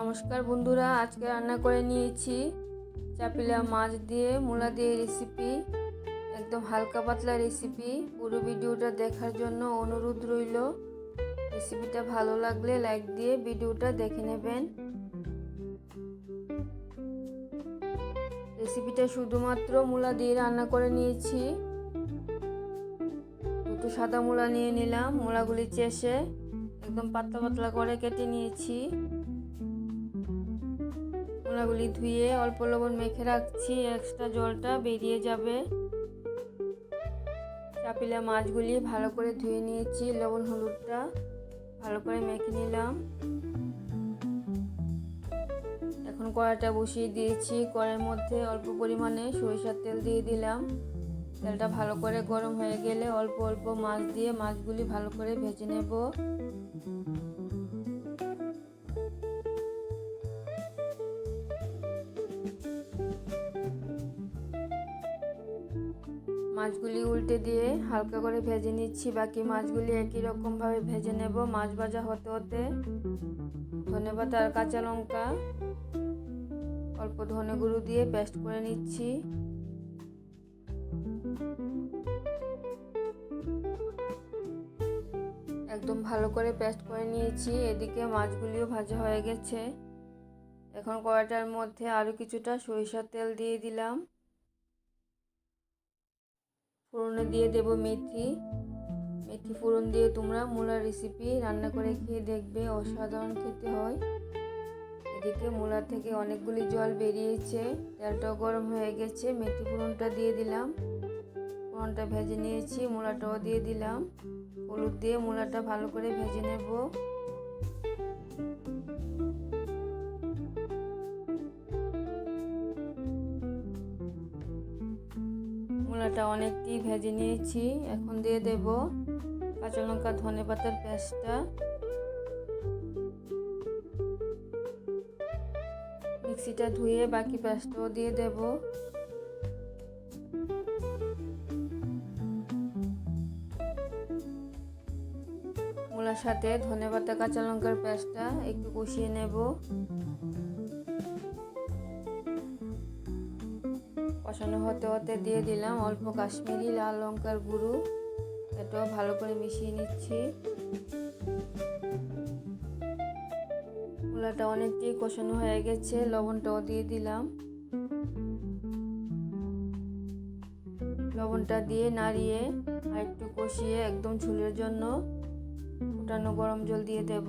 নমস্কার বন্ধুরা, আজকে রান্না করে নিয়েছি চাপিলা মাছ দিয়ে, মূলা দিয়ে রেসিপি একদম হালকা পাতলা রেসিপি পুরো ভিডিওটা দেখার জন্য অনুরোধ রইল। রেসিপিটা ভালো লাগলে লাইক দিয়ে ভিডিওটা দেখে নেবেন। রেসিপিটা শুধুমাত্র মূলা দিয়ে রান্না করে নিয়েছি। দুটো সাদা মূলা নিয়ে নিলাম, মূলাগুলি চেষে একদম পাতলা পাতলা করে কেটে নিয়েছি। মূলাগুলি ধুয়ে অল্প লবণ মেখে রাখছি। এক্সট্রা জলটা বেরিয়ে যাবে। চাপিলা মাছগুলি ভালো করে ধুয়ে নিয়েছি, লবণ হলুদটা ভালো করে মেখে নিলাম। এখন কড়াটা বসিয়ে দিয়েছি। কড়াইয়ের মধ্যে অল্প পরিমাণে সরিষার তেল দিয়ে দিলাম। তেলটা ভালো করে গরম হয়ে গেলে অল্প অল্প মাছ দিয়ে মাছগুলি ভালো করে ভেজে নেব। মাছগুলি উল্টে দিয়ে হালকা করে ভেজে নিচ্ছি। বাকি মাছগুলি একই রকমভাবে ভেজে নেব। মাছ ভাজা হতে হতে ধনে পাতা আর কাঁচা লঙ্কা অল্প ধনে গুঁড়ো দিয়ে পেস্ট করে নিচ্ছি। একদম ভালো করে পেস্ট করে নিয়েছি। এদিকে মাছগুলিও ভাজা হয়ে গেছে। এখন কড়াটার মধ্যে আরও কিছুটা সরিষার তেল দিয়ে দিলাম। ফোড়নে দিয়ে দেব মেথি। মেথি ফোড়ন দিয়ে তোমরা মূলার রেসিপি রান্না করে খেয়ে দেখবে, অসাধারণ খেতে হয়। এদিকে মূলা থেকে অনেকগুলি জল বেরিয়েছে, তেলটাও গরম হয়ে গেছে, মেথি ফোড়নটা দিয়ে দিলাম। ফোড়নটা ভেজে নিয়েছি, মূলাটাও দিয়ে দিলাম। হলুদ দিয়ে মূলাটা ভালো করে ভেজে নেব। মূলাটা অনেকটি ভেজে নিয়েছি। এখন দিয়ে দেব কাঁচা লঙ্কা, ধনে পাতার পেস্টটা। মিক্সিটা ধুয়ে বাকি পেস্টটাও দিয়ে দেব। মূলার সাথে ধনে পাতা, কাঁচা লঙ্কার পেস্টটা একটু কষিয়ে নেব। কষানো হতে হতে দিয়ে দিলাম অল্প কাশ্মীরি লাল লঙ্কার গুঁড়ো। এটাও ভালো করে মিশিয়ে নিচ্ছি। মূলাটা অনেকটাই কষানো হয়ে গেছে, লবণটাও দিয়ে দিলাম। লবণটা দিয়ে নাড়িয়ে আর একটু কষিয়ে একদম ঝুলের জন্য ফুটানো গরম জল দিয়ে দেব।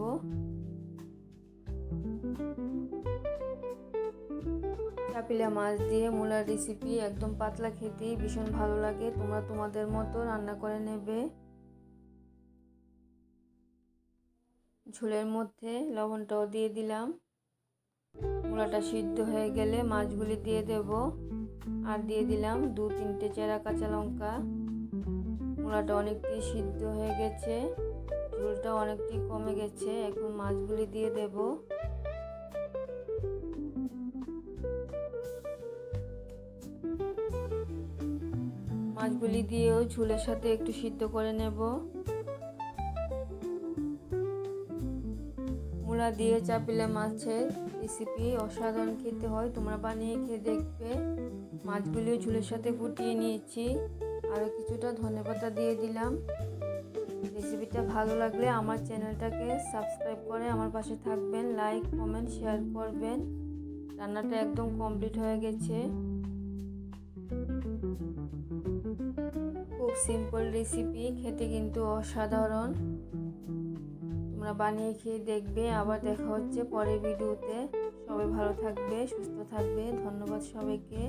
চাপিলা মাছ দিয়ে মূলার রেসিপি একদম পাতলা খেতেই ভীষণ ভালো লাগে। তোমরা তোমাদের মতো রান্না করে নেবে। ঝোলের মধ্যে লবণটাও দিয়ে দিলাম। মূলাটা সিদ্ধ হয়ে গেলে মাছগুলি দিয়ে দেব। আর দিয়ে দিলাম দু তিনটে চেরা কাঁচা লঙ্কা। মূলাটা অনেকটাই সিদ্ধ হয়ে গেছে। ঝোলটা অনেকটাই কমে গেছে। এখন মাছগুলি দিয়ে দেব। মাছগুলি দিয়েও ঝোলের সাথে একটু সিদ্ধ করে নেব। মূলা দিয়ে চাপিলা মাছের রেসিপি অসাধারণ খেতে হয়, তোমরা বানিয়ে খেয়ে দেখবে। মাছগুলিও ঝুলের সাথে ফুটিয়ে নিয়েছি। আরও কিছুটা ধনে পাতা দিয়ে দিলাম। রেসিপিটা ভালো লাগলে আমার চ্যানেলটাকে সাবস্ক্রাইব করে আমার পাশে থাকবেন লাইক কমেন্ট শেয়ার করবেন। রান্নাটা একদম কমপ্লিট হয়ে গেছে। খুব সিম্পল রেসিপি খেতে কিন্তু অসাধারণ। তোমরা বানিয়ে খেয়ে দেখবে, আবার দেখা হচ্ছে পরের ভিডিওতে সবাই ভালো থাকবে, সুস্থ থাকবে। ধন্যবাদ সবাইকে।